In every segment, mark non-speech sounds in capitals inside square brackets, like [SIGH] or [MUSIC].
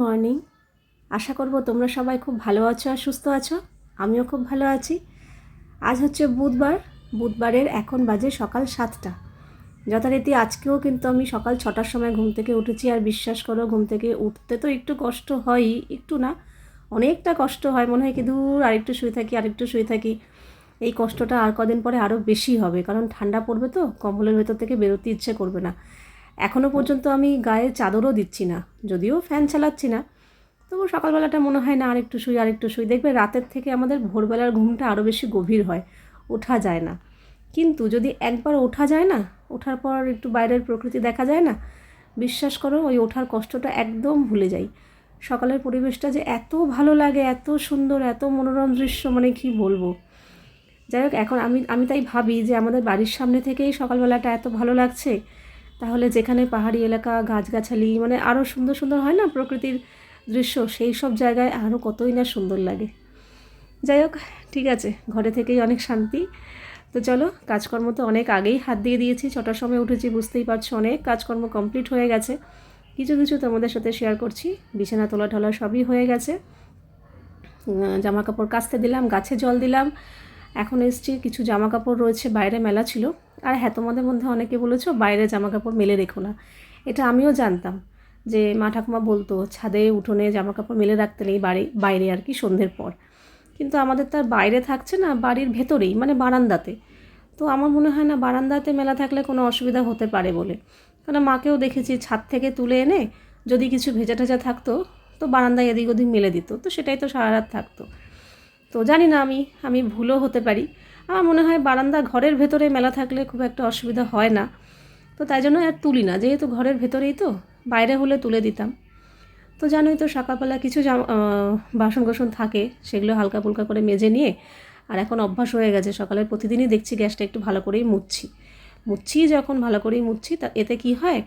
Morning আশা করব তোমরা সবাই খুব ভালো আছো আর সুস্থ আছো। আমিও খুব ভালো আছি। আজ হচ্ছে বুধবার। বুধবারের এখন বাজে সকাল সাতটা। যথারীতি আজকেও কিন্তু আমি সকাল ছটার সময় ঘুম থেকে উঠেছি আর বিশ্বাস করো ঘুম থেকে উঠতে তো একটু কষ্ট হয়ই একটু না, অনেকটা কষ্ট হয়। মনে হয় কি দূর আরেকটু শুয়ে থাকি, আরেকটু শুয়ে থাকি। এই কষ্টটা আর কদিন পরে আরও বেশি হবে। কারণ ঠান্ডা পড়বে তো, কম্বলের ভেতর থেকে বেরোতে ইচ্ছে করবে না। এখনও পর্যন্ত আমি গায়ে চাদরও দিচ্ছি না, যদিও ফ্যান চালাচ্ছি না। তবু সকালবেলাটা মনে হয় না আরেকটু শুই আরেকটু শুই। দেখবে রাতের থেকে আমাদের ভোরবেলার ঘুমটা আরও বেশি গভীর হয়, ওঠা যায় না। কিন্তু যদি একবার ওঠা যায় না, ওঠার পর একটু বাইরের প্রকৃতি দেখা যায় না, বিশ্বাস করো ওই ওঠার কষ্টটা একদম ভুলে যাই। সকালের পরিবেশটা যে এত ভালো লাগে, এত সুন্দর, এত মনোরম দৃশ্য মানে কি বলব? যাই হোক, এখন আমি আমি তাই ভাবি যে আমাদের বাড়ির সামনে থেকেই সকালবেলাটা এত ভালো লাগছে। তাহলে যেখানে পাহাড়ি এলাকা, গাছগাছালি মানে আরও সুন্দর সুন্দর হয় না প্রকৃতির দৃশ্য? সেই সব জায়গায় আরও কতই না সুন্দর লাগে। যাই হোক, ঠিক আছে, ঘরে থেকেই অনেক শান্তি। তো চলো, কাজকর্ম তো অনেক আগেই হাত দিয়ে দিয়েছি, ছটার সময় উঠেছি, বুঝতেই পারছ অনেক কাজকর্ম কমপ্লিট হয়ে গেছে। কিছু কিছু তোমাদের সাথে শেয়ার করছি, বিছানা তোলা ঠলা সবই হয়ে গেছে। জামা কাপড় কাচতে দিলাম, গাছে জল দিলাম এখন এসছি, কিছু জামা কাপড় রয়েছে, বাইরে মেলা ছিল। আর হ্যাঁ তোমাদের মধ্যে অনেকে বলেছ বাইরে জামা কাপড় মেলে রেখো না। এটা আমিও জানতাম যে মা ঠাকুমা বলতো, ছাদে, উঠোনে জামা কাপড় মেলে রাখতে নেই, বাড়ি, বাইরে আর কি সন্ধ্যের পর। কিন্তু আমাদের তার বাইরে থাকছে না, বাড়ির ভেতরেই মানে বারান্দাতে। তো আমার মনে হয় না, বারান্দাতে মেলা থাকলে কোনো অসুবিধা হতে পারে বলে। কারণ মাকেও দেখেছি ছাদ থেকে তুলে এনে যদি কিছু ভেজা টেজা থাকতো, তো বারান্দায় এদিক ওদিক মেলে দিত। তো সেটাই তো সারা রাত থাকতো। তো জানি না আমি আমি ভুলও হতে পারি। আমার মনে হয় বারান্দা ঘরের ভেতরে মেলা থাকলে খুব একটা অসুবিধা হয় না। তো তাই জন্য আর তুলি না, যেহেতু ঘরের ভেতরেই তো, বাইরে হলে তুলে দিতাম। তো জানোই তো সকালবেলা কিছু বাসন কোসন থাকে, সেগুলো হালকা ফুলকা করে মেজে নিয়ে, আর এখন অভ্যাস হয়ে গেছে। সকালে প্রতিদিনই দেখছি গ্যাসটা একটু ভালো করেই মুছছি। মুছছি যখন ভালো করেই মুছছি, তা এতে কি হয়,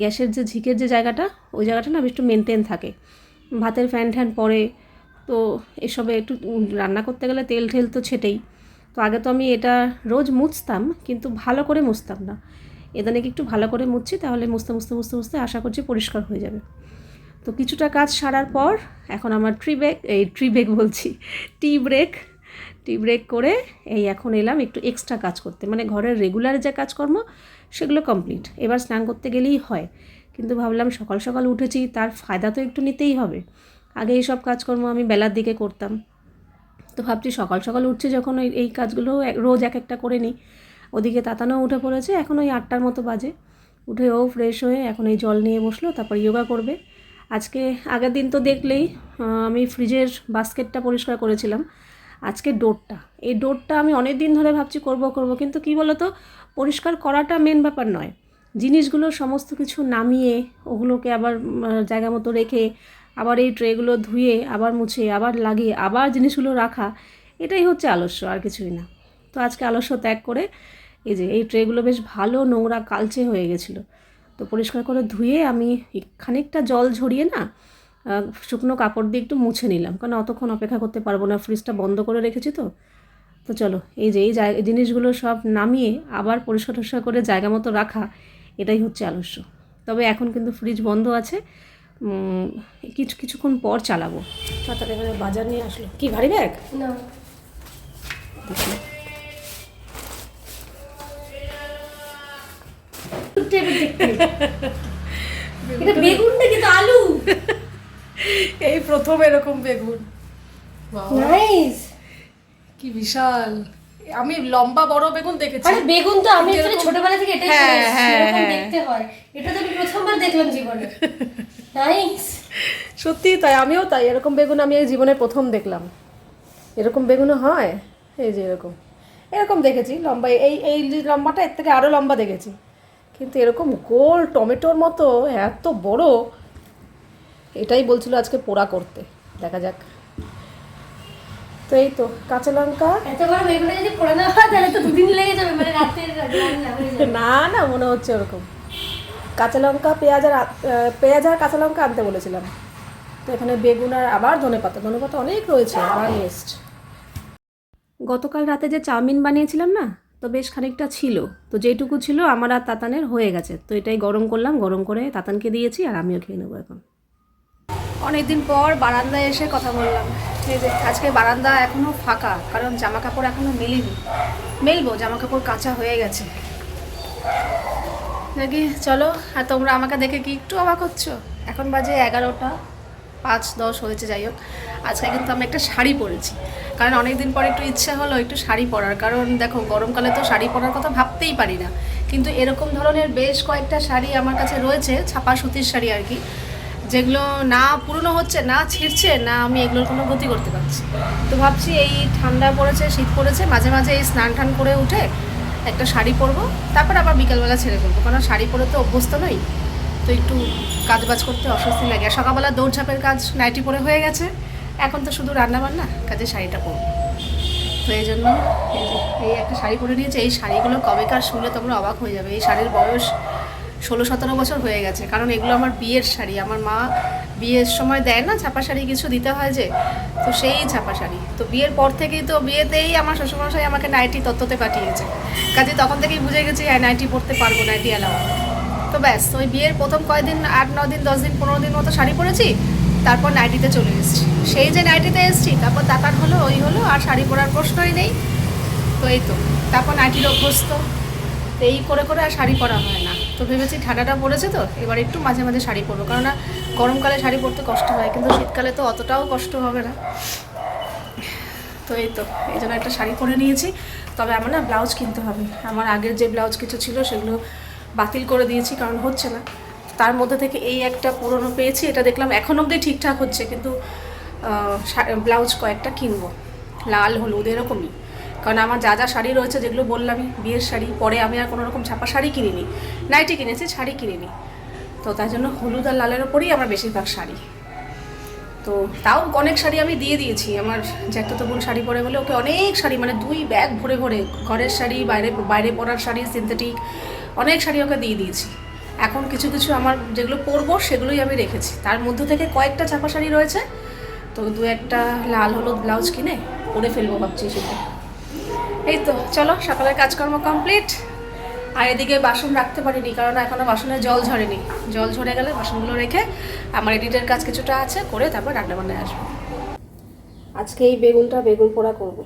গ্যাসের যে ঝিকের যে জায়গাটা, ওই জায়গাটা না একটু মেনটেন থাকে। ভাতের ফ্যান ট্যান পরে তো এসবে একটু রান্না করতে গেলে তেল ঠেল তো ছেটেই। তো আগে তো আমি এটা রোজ মুছতাম, কিন্তু ভালো করে মুছতাম না। এটা নাকি একটু ভালো করে মুছছি তাহলে মুছতে মুছতে মুছতে মুছতে আশা করছি পরিষ্কার হয়ে যাবে। তো কিছুটা কাজ সারার পর এখন আমার ট্রি ব্রেক এই ট্রি ব্রেক বলছি টি ব্রেক টি ব্রেক করে এই এখন এলাম একটু এক্সট্রা কাজ করতে। মানে ঘরের রেগুলার যে কাজকর্ম, সেগুলো কমপ্লিট এবার স্নান করতে গেলেই হয়। কিন্তু ভাবলাম সকাল সকাল উঠেছি, তার ফায়দা তো একটু নিতেই হবে। আগে এই সব কাজকর্ম আমি বেলার দিকে করতাম। তো ভাবছি সকাল সকাল উঠছে যখন ওই এই কাজগুলো রোজ এক একটা করে নিই। ওদিকে তাতানো উঠে পড়েছে, এখন ওই আটটার মতো বাজে। উঠে ও ফ্রেশ হয়ে এখন এই জল নিয়ে বসল, তারপর যোগা করবে। আজকে, আগের দিন তো দেখলেই আমি ফ্রিজের বাস্কেটটা পরিষ্কার করেছিলাম। আজকে ডোরটা, এই ডোরটা আমি অনেক দিন ধরে ভাবছি করব করব, কিন্তু কি বলো তো পরিষ্কার করাটা মেন ব্যাপার নয়। জিনিসগুলো সমস্ত কিছু নামিয়ে, ওগুলোকে আবার জায়গা মতো রেখে আবার এই ট্রেগুলো ধুয়ে, আবার মুছে, আবার লাগিয়ে, আবার জিনিসগুলো রাখা, এটাই হচ্ছে আলস্য, আর কিছুই না। তো আজকে আলস্য ত্যাগ করে এই যে, এই ট্রেগুলো বেশ ভালো নোংরা কালচে হয়ে গেছিল। তো পরিষ্কার করে ধুয়ে আমি খানিকটা জল ঝরিয়ে না শুকনো কাপড় দিয়ে একটু মুছে নিলাম। কারণ অতক্ষণ অপেক্ষা করতে পারব না ফ্রিজটা বন্ধ করে রেখেছি তো। তো চলো, এই যে, এই জিনিসগুলো সব নামিয়ে আবার পরিষ্কার টরিষ্কার করে জায়গা মতো রাখা, এটাই হচ্ছে আলস্য। তবে এখন কিন্তু ফ্রিজ বন্ধ আছে। কিছু কিছুক্ষণ পর চালাবো। তাড়াতাড়ি এখানে বাজার নিয়ে আসলো। কি ভারী ব্যাগ? না। বেগুন নাকি তো আলু? এই প্রথম এরকম বেগুন। নাইস কি বিশাল। আমি লম্বা বড় বেগুন দেখেছি। আরে বেগুন তো আমি ছোটবেলা থেকে এটাই হ্যাঁ, হ্যাঁ, হ্যাঁ। দেখতে হয়। এটা তো আমি প্রথমবার দেখলাম জীবনে। [LAUGHS] সত্যি তাই আমিও তাই। এরকম বেগুন আমি এই জীবনে প্রথম দেখলাম। এরকম বেগুনও হয়? এই যে এরকম। এরকম দেখেছি লম্বা। এই এই লম্বাটা এর থেকে আরও লম্বা দেখেছি। কিন্তু এরকম গোল টমেটোর মতো এত বড় এটাই বলছিল আজকে পোড়া করতে। দেখা যাক। তো এই তো কাঁচা লঙ্কা। এত বড় বেগুনটা যদি পোড়া না হয় তাহলে তো দুদিন লেগে যাবে মানে রাতের যাবে। না না মনে হচ্ছে ওরকম। কাঁচা লঙ্কা, পেঁয়াজ আর পেঁয়াজ আর কাঁচা লঙ্কা আনতে বলেছিলাম। তো এখানে বেগুন আর আবার ধনে পাতা। ধনে পাতা অনেক রয়েছে আবার নেক্সট গতকাল রাতে যে চাউমিন বানিয়েছিলাম না, তো বেশ খানিকটা ছিল। তো যেটুকু ছিল আমার আর তাতানের হয়ে গেছে। তো এটাই গরম করলাম, গরম করে তাতানকে দিয়েছি আর আমিও খেয়ে নেব এখন। অনেকদিন পর বারান্দায় এসে কথা বললাম। আজকে বারান্দা এখনও ফাঁকা, কারণ জামা কাপড় এখনও মেলিনি। মেলবো জামা কাপড় কাঁচা হয়ে গেছে। নাকি? চলো, আর তোমরা আমাকে দেখে কি একটু অবাক হচ্ছ? এখন বাজে এগারোটা পাঁচ দশ হয়েছে, যাই হোক। আজকে কিন্তু আমি একটা শাড়ি পরেছি। কারণ অনেক দিন পর একটু ইচ্ছা হলো একটু শাড়ি পরার। কারণ দেখো, গরমকালে তো শাড়ি পরার কথা ভাবতেই পারি না। কিন্তু এরকম ধরনের বেশ কয়েকটা শাড়ি আমার কাছে রয়েছে ছাপা সুতির শাড়ি আর কি, যেগুলো না পুরনো হচ্ছে, না ছিঁড়ছে, না আমি এগুলোর কোনো গতি করতে পারছি। তো ভাবছি এই ঠান্ডা পড়েছে, শীত পড়েছে, মাঝে মাঝে এই স্নান টান করে উঠে একটা শাড়ি পরবো, তারপর আবার বিকালবেলা ছেড়ে ফেলব, কারণ শাড়ি পরে তো অভ্যস্ত নই, তো একটু কাজ বাজ করতে অস্বস্তি লাগে। আর সকালবেলা দৌড়ঝাঁপের কাজ নাইটি পরে হয়ে গেছে, এখন তো শুধু রান্না বান্না কাজে শাড়িটা পরবো। তো এই জন্য এই একটা শাড়ি পরে নিয়েছে, এই শাড়িগুলো কবেকার শুনলে তোমরা অবাক হয়ে যাবে। এই শাড়ির বয়স ষোলো সতেরো বছর হয়ে গেছে, কারণ এগুলো আমার বিয়ের শাড়ি, আমার মা বিয়ের সময় দেয় না ছাপা শাড়ি কিছু দিতে হয় যে, তো সেই ছাপা শাড়ি তো বিয়ের পর থেকেই তো বিয়েতেই আমার শ্বশুরমশাই আমাকে নাইটি তত্ত্বতে পাঠিয়েছে। কাজে তখন থেকেই বুঝে গেছি হ্যাঁ নাইটি পরতে পারব, নাইটি এলাও তো ব্যাস ওই বিয়ের প্রথম কয়দিন আট ন দিন, দশ দিন, পনেরো দিন মতো শাড়ি পরেছি, তারপর নাইটিতে চলে এসেছি। সেই যে নাইটিতে এসেছি, তারপর দাতার হলো, ওই হলো, আর শাড়ি পরার প্রশ্নই নেই। তো এই তো, তারপর নাইটির অভ্যস্ত। এই করে করে আর শাড়ি পরা হয় না। তো ভেবেছি ঠান্ডাটা পড়েছে তো, এবার একটু মাঝে মাঝে শাড়ি পরবো। কেননা গরমকালে শাড়ি পরতে কষ্ট হয়, কিন্তু শীতকালে তো অতটাও কষ্ট হবে না। তো এই তো, এই জন্য একটা শাড়ি পরে নিয়েছি। তবে আমার না ব্লাউজ কিনতে হবে। আমার আগের যে ব্লাউজ কিছু ছিল, সেগুলো বাতিল করে দিয়েছি, কারণ হচ্ছে না। তার মধ্যে থেকে এই একটা পুরনো পেয়েছি, এটা দেখলাম এখন অবধি ঠিকঠাক হচ্ছে, কিন্তু ব্লাউজ কয়েকটা কিনবো। লাল, হলুদ, এরকমই। কারণ আমার যা যা শাড়ি রয়েছে, যেগুলো বললামই, বিয়ের শাড়ি, পরে আমি আর কোনো রকম ছাপা শাড়ি কিনিনি। নাইটি কিনেছি, শাড়ি কিনিনি। তো তাই জন্য হলুদ আর লালের ওপরেই আমার বেশিরভাগ শাড়ি। তো তাও অনেক শাড়ি আমি দিয়ে দিয়েছি। আমার জ্যাঠতো বোন শাড়ি পরে বলে ওকে অনেক শাড়ি মানে দুই ব্যাগ ভরে ভরে, ঘরের শাড়ি, বাইরে বাইরে পরার শাড়ি সিনথেটিক অনেক শাড়ি ওকে দিয়ে দিয়েছি। এখন কিছু কিছু আমার যেগুলো পরবো, সেগুলোই আমি রেখেছি। তার মধ্যে থেকে কয়েকটা ছাপা শাড়ি রয়েছে, তো দু একটা লাল হলুদ ব্লাউজ কিনে পরে ফেলব ভাবছি সেটা। এই তো চলো সকালের কাজকর্ম কমপ্লিট আর এদিকে বাসন রাখতে পারিনি কারণ এখনও বাসনে জল ঝরেনি। জল ঝরে গেলে বাসনগুলো রেখে আমার এডিটের কাজ কিছুটা আছে করে তারপর রান্না বান্নায় আসব। আজকে এই বেগুনটা বেগুন পোড়া করব।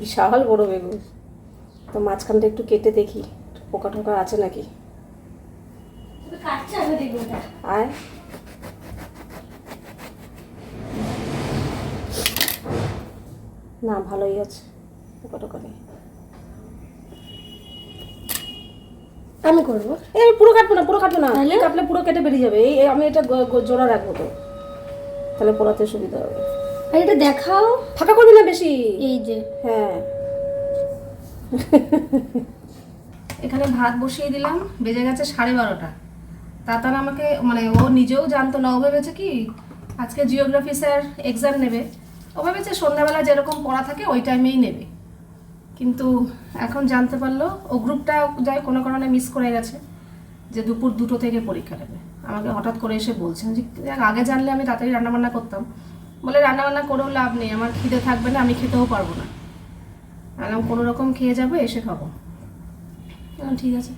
বিশাল বড় বেগুন। তো মাঝখানটা একটু কেটে দেখি পোকা টোকা আছে নাকি? আয় না ভালোই আছে। টোকা নেই আমি করব। এই পুরো কাটবো না পুরো কাটবো না। তাহলে? কাটলে পুরো কেটে বেরিয়ে যাবে। এই আমি এটা জোড়া রাখব তো। তাহলে পোড়াতে সুবিধা হবে। আর এটা দেখাও। ফাঁকা করবি না বেশি? এই যে। হ্যাঁ। এখানে ভাত বসিয়ে দিলাম বেজে গেছে সাড়ে বারোটা। তাতান আমাকে মানে ও নিজেও জানতো না ও ভেবেছে কি আজকে জিওগ্রাফি স্যার এক্সাম নেবে। ও ভেবেছে সন্ধ্যাবেলা যেরকম পড়া থাকে ওই টাইমেই নেবে। কিন্তু এখন জানতে পারল, ও গ্রুপটা যাই কোনো কারণে মিস করে গেছে, যে দুপুর দুটো থেকে পরীক্ষা নেবে। আমাকে হঠাৎ করে এসে বলছেন যে আগে জানলে আমি তাড়াতাড়ি রান্নাবান্না করতাম। বলে রান্নাবান্না করেও লাভ নেই, আমার খিদে থাকবে না, আমি খেতেও পারব না। আলাম কোনো রকম খেয়ে যাবে, এসে খাব। ঠিক আছে।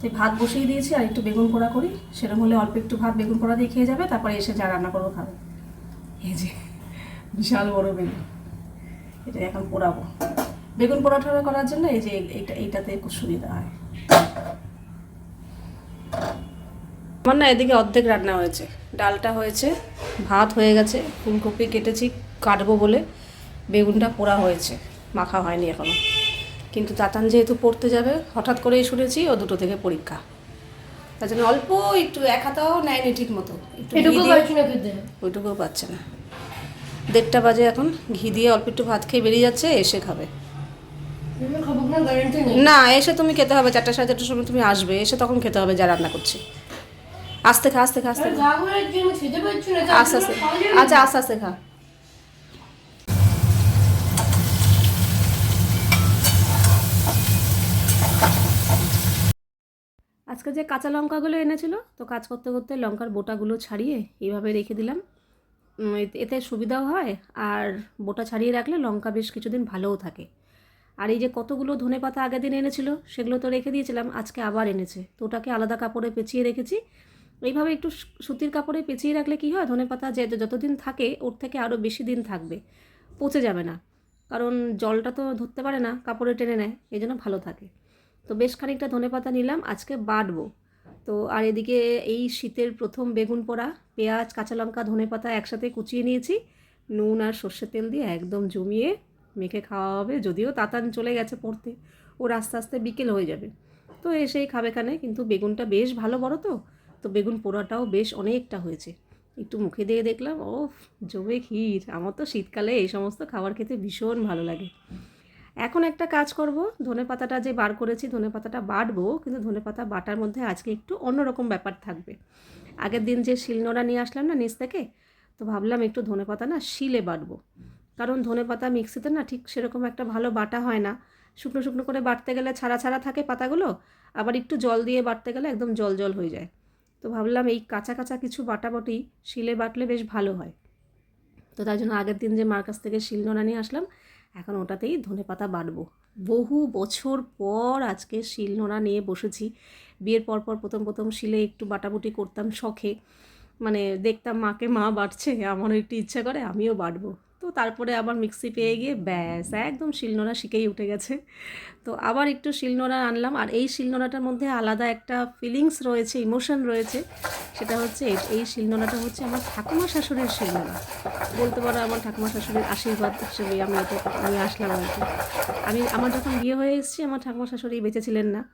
তো ভাত বসিয়ে দিয়েছি, আর একটু বেগুন পোড়া করি। সেরকম হলে অল্প একটু ভাত বেগুন পোড়া দিয়ে খেয়ে যাবে, তারপরে এসে যা রান্না করব খাবে। এই যে, বিশাল বড় বেগুন। এটা এখন পোড়াবো। বেগুন পোড়া টোড়া করার জন্য এই যে এইটা এইটাতে খুব সুবিধা হয়। আমার না এদিকে অর্ধেক রান্না হয়েছে। ডালটা হয়েছে ভাত হয়ে গেছে ফুলকপি কেটেছি কাটবো বলে। বেগুনটা পোড়া হয়েছে মাখা হয়নি এখনও কিন্তু তাতান যেহেতু পড়তে যাবে হঠাৎ করেই শুনেছি ও দুটো থেকে পরীক্ষা। তার জন্য অল্প একটু এক হাতাও নেয়নি ঠিক মতো। ওইটুকুও পাচ্ছে না। দেড়টা বাজে এখন ঘি দিয়ে অল্প একটু ভাত খেয়ে বেরিয়ে যাচ্ছে এসে খাব। না গ্যারান্টি নেই। না এসে তুমি খেতে হবে চারটা সাড়ে চারটার সময় তুমি আসবে এসে তখন খেতে হবে যা রান্না করছি। আস্তে খা আস্তে খা আস্তে আস্তে আস্তে। আচ্ছা আস্তে আস্তে খা। আজকে যে কাঁচা লঙ্কাগুলো এনেছিল তো কাজ করতে করতে লঙ্কার বোটাগুলো ছাড়িয়ে এইভাবে রেখে দিলাম। এতে- এতে সুবিধাও হয় আর বোটা ছাড়িয়ে রাখলে লঙ্কা বেশ কিছুদিন ভালোও থাকে। আর এই যে কতগুলো ধনে পাতা আগের দিন এনেছিল, সেগুলো তো রেখে দিয়েছিলাম, আজকে আবার এনেছে। তো ওটাকে আলাদা কাপড়ে পেঁচিয়ে রেখেছি। এইভাবে একটু সুতির কাপড়ে পেঁচিয়ে রাখলে কি হয়, ধনে পাতা যে যতদিন থাকে, ওর থেকে আরও বেশি দিন থাকবে, পচে যাবে না। কারণ জলটা তো ধরতে পারে না, কাপড়ে টেনে নেয়, এই জন্য ভালো থাকে। তো বেশ খানিকটা ধনে পাতা নিলাম, আজকে বাটবো। তো আর এদিকে এই শীতের প্রথম বেগুন পোড়া, পেঁয়াজ, কাঁচা লঙ্কা, ধনে পাতা একসাথে কুচিয়ে নিয়েছি, নুন আর সর্ষের তেল দিয়ে একদম জমিয়ে মেখে খাওয়া হবে, যদিও তাতান চলে গেছে পড়তে। ওর আস্তে আস্তে বিকেল হয়ে যাবে। তো এসেই খাবে খানে, কিন্তু বেগুনটা বেশ ভালো বড় তো তো বেগুন পোড়াটাও বেশ অনেকটা হয়েছে। একটু মুখে দিয়ে দেখলাম ও জমে ক্ষীর। আমার তো শীতকালে এই সমস্ত খাবার খেতে ভীষণ ভালো লাগে। এখন একটা কাজ করব, ধনে পাতাটা যে বার করেছি, ধনে পাতাটা বাটবো, কিন্তু ধনে পাতা বাটার মধ্যে আজকে একটু অন্যরকম ব্যাপার থাকবে। আগের দিন যে শিলনোড়া নিয়ে আসলাম না, নিচ থেকে, তো ভাবলাম একটু ধনে পাতা না শিলে বাটবো। কারণ ধনে পাতা মিক্সিতে না ঠিক সেরকম একটা ভালো বাটা হয় না। শুকনো শুকনো করে বাটতে গেলে ছাড়া ছাড়া থাকে পাতাগুলো, আবার একটু জল দিয়ে বাটতে গেলে একদম জল জল হয়ে যায়। তো ভাবলাম এই কাঁচা কাঁচা কিছু বাটাবাটি শিলে বাটলে বেশ ভালো হয়। তো তাই জন্য আগের দিন যে মার কাছ থেকে শিল শিলনোড়া নিয়ে আসলাম, এখন ওটাতেই ধনে পাতা বাটবো। বহু বছর পর আজকে শিলনোড়া নিয়ে বসেছি। বিয়ের পর পর প্রথম প্রথম শিলে একটু বাটাবুটি করতাম শখে। মানে দেখতাম মাকে মা বাটছে আমারও একটু ইচ্ছা করে আমিও বাটবো। তো তারপরে আবার মিক্সি পেয়ে গিয়ে ব্যাস, একদম শিলনোড়া শিখেই উঠে গেছে। তো আবার একটু শিলনোড়া আনলাম, আর এই শিলনোড়াটার মধ্যে আলাদা একটা ফিলিংস রয়েছে ইমোশন রয়েছে, সেটা হচ্ছে এই- শিলনোড়াটা হচ্ছে আমার ঠাকুমা শাশুড়ির শিলনোড়া। বলতে পারো আমার ঠাকুমা শাশুড়ির আশীর্বাদ হিসেবে আমি এটা নিয়ে আসলাম আর কি। আমি, আমার যখন বিয়ে হয়ে এসেছি, আমার ঠাকুমা শাশুড়ি বেঁচে ছিলেন না।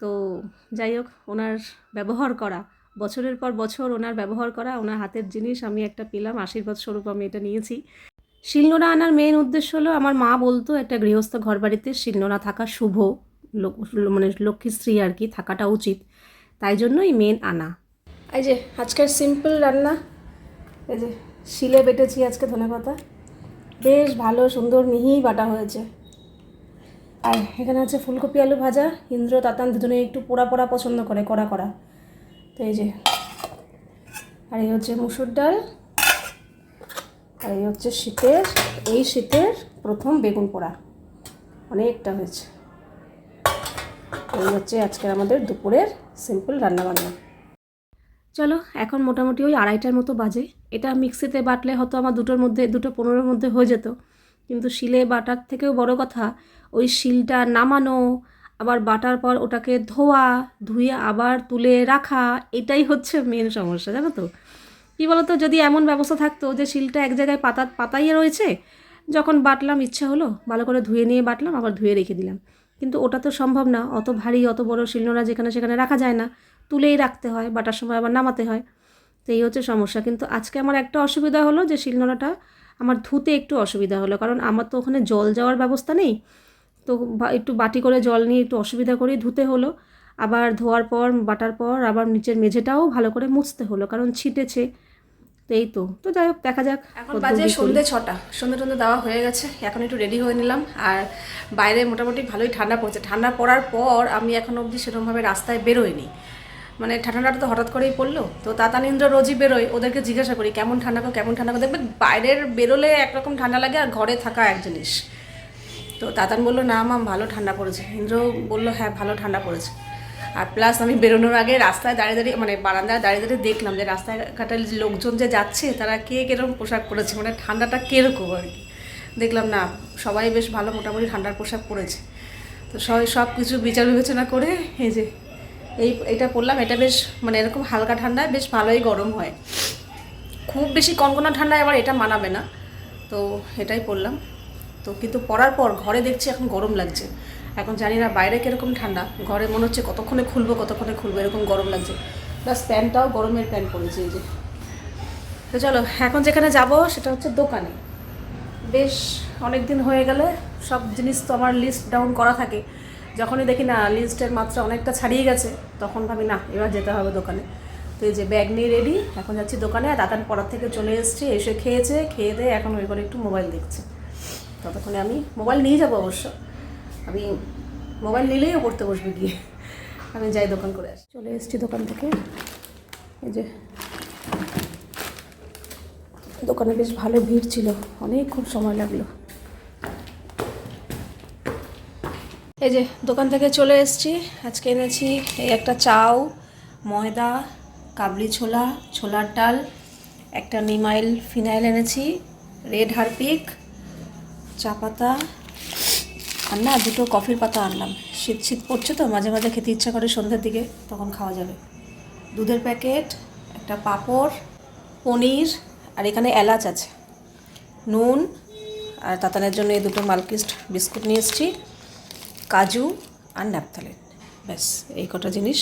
তো যাই হোক, ওনার ব্যবহার করা, বছরের পর বছর ওনার ব্যবহার করা, ওনার হাতের জিনিস আমি একটা পেলাম আশীর্বাদ স্বরূপ আমি এটা নিয়েছি। শিলনোড়া আনার মেন উদ্দেশ্য হলো, আমার মা বলতো, একটা গৃহস্থ ঘর বাড়িতে শিলনোড়া থাকা শুভ। মানে লক্ষ্মী স্ত্রী আর কি, থাকাটা উচিত। তাই জন্যই মেন আনা। এই যে, আজকের সিম্পল রান্না। এই যে, শিলে বেটেছি আজকে ধনে পাতা। বেশ ভালো, সুন্দর, মিহি বাটা হয়েছে। আর এখানে আছে ফুলকপি, আলু ভাজা। ইন্দ্র, তাতান দুজনে একটু পোড়া পোড়া পছন্দ করে, কড়া কড়া। তো এই যে, আর এই হচ্ছে মুসুর ডাল। আর এই হচ্ছে শীতের, এই শীতের প্রথম বেগুন পোড়া। অনেকটা হয়েছে। এই হচ্ছে আজকের আমাদের দুপুরের সিম্পল রান্নাবান্না চলো, এখন মোটামুটি ওই আড়াইটার মতো বাজে। এটা মিক্সিতে বাটলে হয়তো আমার দুটোর মধ্যে, দুটো পনেরোর মধ্যে হয়ে যেত। কিন্তু শিলে বাটার থেকেও বড় কথা, ওই শিলটা নামানো, আবার বাটার পর ওটাকে ধোয়া, ধুয়ে আবার তুলে রাখা, এটাই হচ্ছে মেন সমস্যা, জানো তো? বলতো, যদি এমন ব্যবস্থা থাকতো যে শিলটা এক জায়গায় পাতা, পাতাইয়ে রয়েছে, যখন বাটলাম, ইচ্ছা হলো, ভালো করে ধুয়ে নিয়ে বাটলাম, আবার ধুয়ে রেখে দিলাম। কিন্তু ওটা তো সম্ভব না, অত ভারী, অত বড় শিলনোড়া যেখানে সেখানে রাখা যায় না, তুলেই রাখতে হয়, বাটার সময় আবার নামাতে হয়। তো এই হচ্ছে সমস্যা। কিন্তু আজকে আমার একটা অসুবিধা হলো যে শিলনোড়াটা আমার ধুতে একটু অসুবিধা হলো, কারণ আমার তো ওখানে জল যাওয়ার ব্যবস্থা নেই। তো একটু বাটি করে জল নিয়ে একটু অসুবিধা করেই ধুতে হলো। আবার ধোয়ার পর বাটার পর আবার নিচের মেঝেটাও ভালো করে মুছতে হলো কারণ ছিটেছে। তো এই তো। তো যাই হোক দেখা যাক এখন বাজে সন্ধে ছটা। সন্ধে টন্ধে দেওয়া হয়ে গেছে এখন একটু রেডি হয়ে নিলাম। আর বাইরে মোটামুটি ভালোই ঠান্ডা পড়ছে। ঠান্ডা পড়ার পর আমি এখন অবধি সেরকমভাবে রাস্তায় বেরোইনি। মানে ঠান্ডাটা তো হঠাৎ করেই পড়ল। তো তাতানিন্দ্র রোজই বেরোয় ওদেরকে জিজ্ঞাসা করি কেমন ঠান্ডা গো? কেমন ঠান্ডা গো? দেখবে বাইরের বেরোলে একরকম ঠান্ডা লাগে আর ঘরে থাকা এক জিনিস। তো তাতান বলল না মাম ভালো ঠান্ডা পড়েছে। ইন্দ্র বলল হ্যাঁ ভালো ঠান্ডা পড়েছে। আর প্লাস আমি বেরোনোর আগে রাস্তায় দাঁড়িয়ে দাঁড়িয়ে মানে বারান্দায় দাঁড়িয়ে দাঁড়িয়ে দেখলাম যে রাস্তায় ঘাটের লোকজন যে যাচ্ছে, তারা কে কীরকম পোশাক পরেছে মানে ঠান্ডাটা কীরকম আর কি। দেখলাম না, সবাই বেশ ভালো মোটামুটি ঠান্ডার পোশাক পরেছে। তো সবাই সব কিছু বিচার বিবেচনা করে এই যে, এই, এটা পরলাম, এটা বেশ মানে এরকম হালকা ঠান্ডায় বেশ ভালোই গরম হয়। খুব বেশি কনকনা ঠান্ডায় আবার এটা মানাবে না। তো এটাই পরলাম। তো কিন্তু পরার পর ঘরে দেখছি এখন গরম লাগছে। এখন জানি না বাইরে কীরকম ঠান্ডা, ঘরে মনে হচ্ছে কতক্ষণে খুলবো কতক্ষণে খুলবো, এরকম গরম লাগছে। প্লাস প্যান্টটাও গরমের প্যান্ট পরেছে এই যে। তো চলো, এখন যেখানে যাব সেটা হচ্ছে দোকানে। বেশ অনেক দিন হয়ে গেলে সব জিনিস তো আমার লিস্ট ডাউন করা থাকে। যখনই দেখি না লিস্টের মাত্রা অনেকটা ছাড়িয়ে গেছে, তখন ভাবি, না, এবার যেতে হবে দোকানে। তো এই যে ব্যাগ নিয়ে রেডি এখন যাচ্ছি দোকানে। আর দাদান পড়ার থেকে চলে এসছে, এসে খেয়েছে, খেয়ে দিয়ে এখন ওই করে একটু মোবাইল দেখছে। ততক্ষণে আমি মোবাইল নিয়ে যাব অবশ্য। আমি মোবাইল নিলেই পড়তে বসবে গিয়ে। আমি যাই দোকান করে আসি। চলে এসেছি দোকান থেকে। এই যে দোকানে বেশ ভালো ভিড় ছিল। অনেক খুব সময় লাগল। এই যে দোকান থেকে চলে এসেছি। আজকে এনেছি এই একটা চাউ, ময়দা, কাবলি ছোলা, ছোলার ডাল, একটা নিমাইল ফিনাইল এনেছি, রেড হারপিক, চা পাতা আর না, দুটো কফির পাতা আনলাম। শীত শীত পড়ছে তো, মাঝে মাঝে খেতে ইচ্ছা করে সন্ধ্যার দিকে, তখন খাওয়া যাবে। দুধের প্যাকেট, একটা পাঁপড়, পনির, আর এখানে এলাচ আছে। নুন, আর তাতানের জন্য এই দুটো মালকিস্ট বিস্কুট নিয়ে এসেছি, কাজু আর ন্যাপথালিন। ব্যাস, এই কটা জিনিস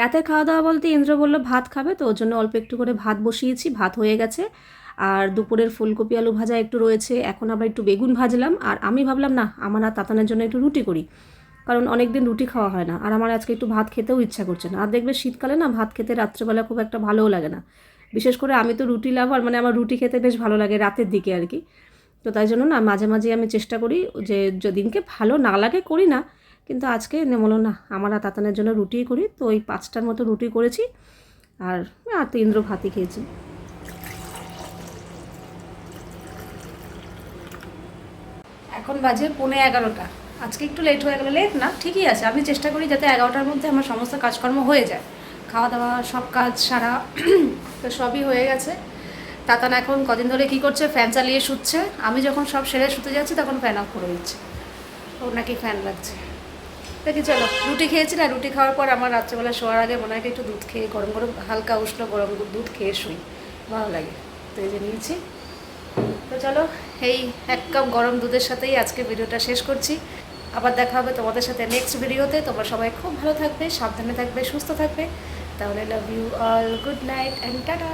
রাতের খাওয়া দাওয়া বলতে ইন্দ্র বলল, ভাত খাবে তো, ওর জন্য অল্প একটু করে ভাত বসিয়েছি, ভাত হয়ে গেছে। আর দুপুরের ফুলকপি, আলু ভাজা একটু রয়েছে, এখন আবার একটু বেগুন ভাজলাম। আর আমি ভাবলাম, না, আমার আর তাতানের জন্য একটু রুটি করি, কারণ অনেক দিন রুটি খাওয়া হয় না। আর আমার আজকে একটু ভাত খেতেও ইচ্ছা করছে না। আর দেখবে শীতকালে না, ভাত খেতে রাত্রেবেলা খুব একটা ভালোও লাগে না। বিশেষ করে আমি তো রুটি লাভার মানে আমার রুটি খেতে বেশ ভালো লাগে রাতের দিকে আর কি। তো তাই জন্য না, মাঝে মাঝে আমি চেষ্টা করি যে, যেদিনকে ভালো না লাগে করি না কিন্তু আজকে নেমলো না, আমার আর তাতানের জন্য রুটিই করি, তো ওই পাঁচটার মতো রুটি করেছি আর আর তো ইন্দ্র ভাতই খেয়েছি। এখন বাজে পৌনে এগারোটা। আজকে একটু লেট হয়ে গেলো লেট না, ঠিকই আছে। আমি চেষ্টা করি যাতে এগারোটার মধ্যে আমার সমস্ত কাজকর্ম হয়ে যায়। খাওয়া দাওয়া, সব কাজ সারা [CLEARS THROAT] তো সবই হয়ে গেছে। তাতান এখন কদিন ধরে কি করছে? ফ্যান চালিয়ে শুচ্ছে। আমি যখন সব সেরে শুতে যাচ্ছি, তখন ফ্যান অফ করে দিচ্ছে। ওর নাকি ফ্যান লাগছে। দেখি, চলো। রুটি খেয়েছি না, রুটি খাওয়ার পর আমার রাত্রেবেলা শোয়ার আগে মনে হয় একটু দুধ খেয়ে, গরম গরম, হালকা উষ্ণ গরম দুধ খেয়ে শুই। ভালো লাগে। তো এই যে নিয়েছি। তো চলো, এই এক কাপ গরম দুধের সাথেই আজকে ভিডিওটা শেষ করছি। আবার দেখা হবে তোমাদের সাথে নেক্সট ভিডিওতে তোমরা সবাই খুব ভালো থাকবে, সাবধানে থাকবে, সুস্থ থাকবে। তাহলে love you all good night and tata